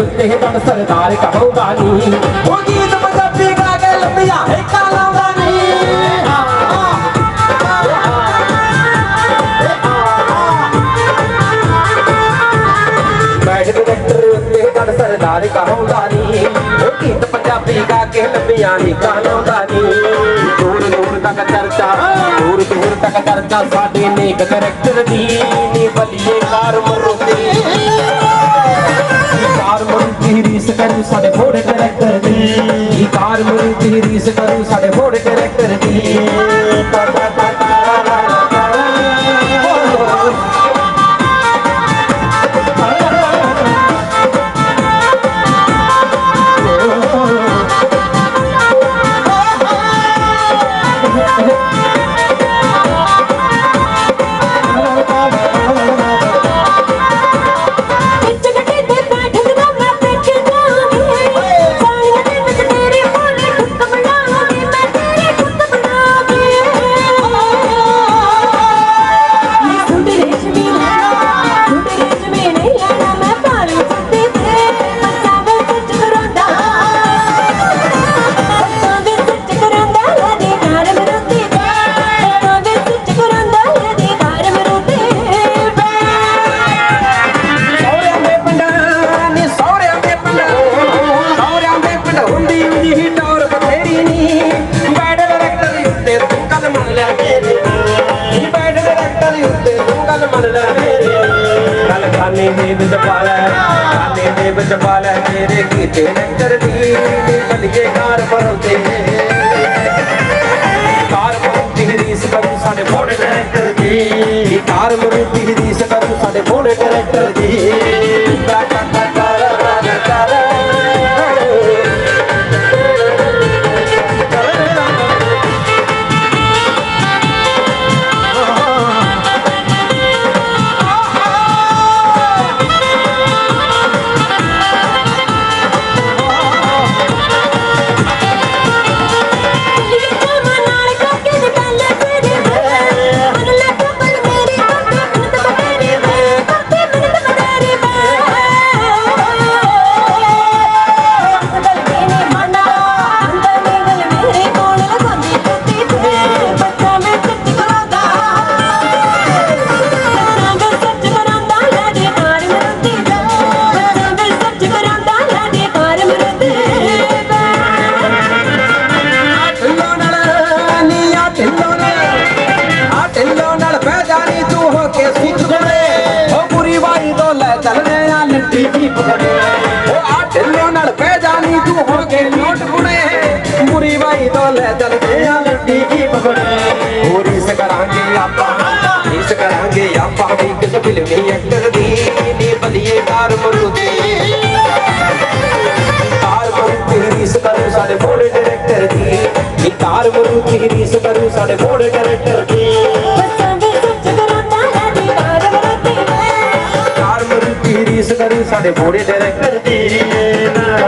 ਉੱਤੇ ਦਨ ਸਰਦਾਰ ਕਹੂਗਾ ਨੀ। ਉਹ ਗੀਤ ਪੰਜਾਬੀ ਗਾ ਕੇ ਲੰਮੀਆਂ ਹੇਕਾਂ ਲਾਉਂਦਾ ਨੀ। ਬੈਠ ਡਾਕਟਰ ਉੱਤੇ ਦਨ ਸਰਦਾਰ ਕਹੂਗਾ ਨੀ, ਉਹ ਗੀਤ ਪੰਜਾਬੀ ਗਾ ਕੇ ਲੰਮੀਆਂ ਹੇਕਾਂ ਲਾਉਂਦਾ ਨੀ। ਦੂਰ ਦੂਰ ਤੱਕ ਚਰਚਾ, ਦੂਰ ਦੂਰ ਤੱਕ ਚਰਚਾ, ਸਾਡੇ ਨੇਕ ਕਰੈਕਟਰ ਦੀ ਨੀ ਬਲੀਏ ਕਾਰ ਮਰੋ ਰੀਸ ਕਰੂ ਸਾਡੇ ਫੋੜ ਕਰੈਕਟਰ ਦੀ। ਕਾਰ ਮਰੂ ਦੀ ਰੀਸ ਕਰੂ ਸਾਡੇ ਫੋੜ ਕਰੈਕਟਰ ਦੀ। ਕਾਲੇ ਨੇ ਵਿਦਵਾਲਾ ਕਾਲੇ ਨੇ ਵਿਦਵਾਲਾ ਤੇਰੇ ਕੀਤੇ ਨੰਦਰ ਦੀ ਬਲਕੇ ਕਾਰ ਪਰੋਤੇ। ਕਾਰ ਪਰੋਤੀ ਰੀਸ ਕਰੂ ਸਾਡੇ ਮੋੜ ਨੰਦਰ ਦੀ। ਕਾਰ ਮਰੂ ਤੋਂ ਲੈ ਚੱਲਦੇ ਆ ਲੱਡੀ ਕੀ ਪਕੜੇ। ਹੋਰ ਇਸ ਕਰਾਂਗੇ ਆਪਾਂ, ਇਸ ਕਰਾਂਗੇ ਆਪਾਂ ਵੀ ਕਿਸ ਫਿਲਮੀ ਐਕਟਰ ਦੀ ਨੀ ਬਲੀਏ ਕਾਰ ਮਰੂਦੀ। ਕਾਰ ਮਰੂਦੀ ਇਸ ਕਰੂ ਸਾਡੇ ਬੋੜ ਡਾਇਰੈਕਟਰ ਦੀ ਨੀ ਕਾਰ ਮਰੂਦੀ ਇਸ ਕਰੂ ਸਾਡੇ ਬੋੜ ਡਾਇਰੈਕਟਰ ਦੀ। ਰੀਸ ਕਰੂ ਸਾਡੇ ਬੋੜੇ ਡਾਇਰੈਕਟਰ ਦੀ। ਨਾ